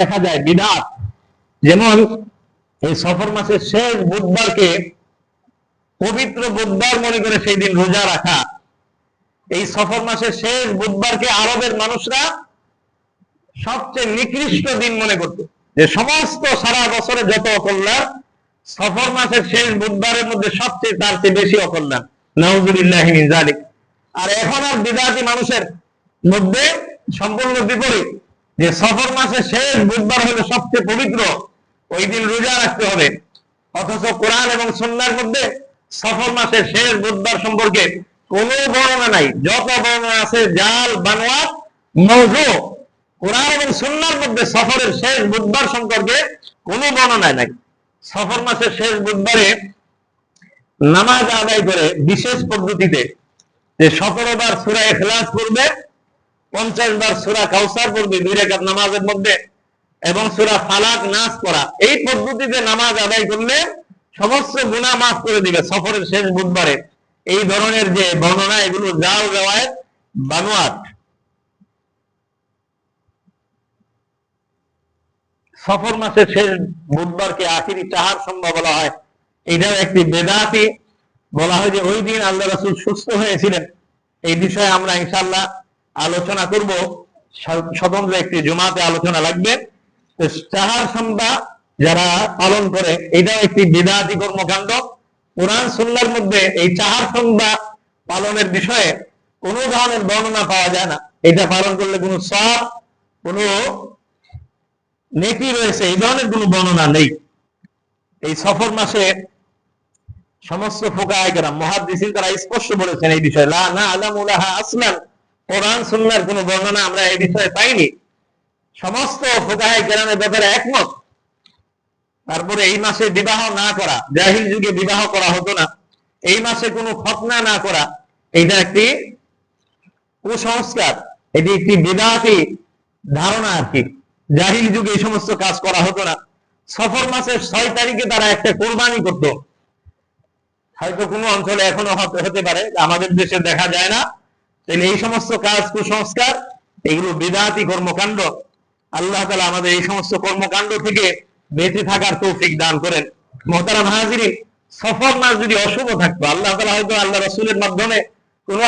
দেখা যায় বিধাত যেমন এই সফর মাসের শেষ বুধবারকে পবিত্র বুধবার মনে করে সেই দিন রোজা রাখা, এই সফর মাসের শেষ বুধবারকে আরবের মানুষরা সবচেয়ে নিকৃষ্ট দিন মনে করত। যে সমস্ত সারা বছরে যত অকল্যাণ, সফর মাসের শেষ বুধবারের মধ্যে সবচেয়ে তার চেয়ে বেশি অকল্যাণ। আর এখন আর বিদাতি মানুষের মধ্যে সম্পূর্ণ বিপরীত। যে সফর মাসের শেষ বুধবার হলো সবচেয়ে পবিত্র, ওই দিন রোজা রাখতে হবে। অথচ কোরআন এবং সন্ন্যার মধ্যে সফর মাসের শেষ বুধবার সম্পর্কে কোনো বর্ণনা নাই। যত বর্ণনা আছে, জাল বানোয়াত মৌজু, কোরআন এবং সন্ন্যার মধ্যে সফরের শেষ বুধবার সম্পর্কে কোনো বর্ণনা নাই। সফর মাসের শেষ বুধবারে নামাজ আদায় করে বিশেষ পদ্ধতিতে যে সতেরো বার সুরা এখলাস করবে পঞ্চাশ বার সুরা কাউসার পড়বে, দুই রেখাত নামাজের মধ্যে, এবং সুরা ফালাক নাচ করা এই পদ্ধতিতে নামাজ আদায় করলে সমস্ত গুণা মাফ করে দিবে সফরের শেষ বুধবারে। এই ধরনের যে বর্ণনা, এগুলো জাল রেওয়ায়ত বানোয়াট সফর মাসের শেষ বুধবারকে আখিরি চাহার সম্ভব বলা হয়। এটাও একটি বেদাতি। বলা হয় যে ওই দিন আল্লাহ রাসুল সুস্থ হয়েছিলেন। এই বিষয়ে আমরা ইনশাল্লাহ আলোচনা করব। স্বতন্ত্র একটি জমাতে আলোচনা লাগবে। তো চাহার সন্ধ্যা যারা পালন করে, এটাও একটি বেদাতি কর্মকাণ্ড। কোরআন সুন্নার মধ্যে এই চাহার সন্ধ্যা পালনের বিষয়ে কোনো ধরনের বর্ণনা পাওয়া যায় না। এটা পালন করলে কোনো সব কোনো নেকি রয়েছে, এই ধরনের কোনো বর্ণনা নেই। এই সফর মাসে সমস্ত ফোকা ফোকায়কেরা মহাদিসিন তারা স্পষ্ট বলেছেন এই বিষয়ে, লা না আলামুলাহা আসলাম কোরআন, সুন্নার কোনো বর্ণনা আমরা এই বিষয়ে পাইনি। সমস্ত ফোকায় কেরামের ব্যাপারে একমত। তারপরে এই মাসে বিবাহ না করা, জাহিল যুগে বিবাহ করা হতো না। এই মাসে কোনো খতনা না করা, এইটা একটি কুসংস্কার, এটি একটি বিদাতি ধারণা আর কি। জাহিল যুগে এই সমস্ত কাজ করা হতো না। সফর মাসের ছয় তারিখে তারা একটা কোরবানি করতো। হয়তো কোনো অঞ্চলে এখনও হতে পারে, আমাদের দেশে দেখা যায় না। তাহলে এই সমস্ত কাজ, কুসংস্কার, এগুলো বিদাতি কর্মকাণ্ড, আল্লাহ তালা আমাদের এই সমস্ত কর্মকাণ্ড থেকে বেঁচে থাকার তৌফিক দান করেন। মহতারা মাহাজিরি সফর মাস যদি অশুভ থাকতো, আল্লাহ তালা হয়তো আল্লাহ রসুলের মাধ্যমে কোনো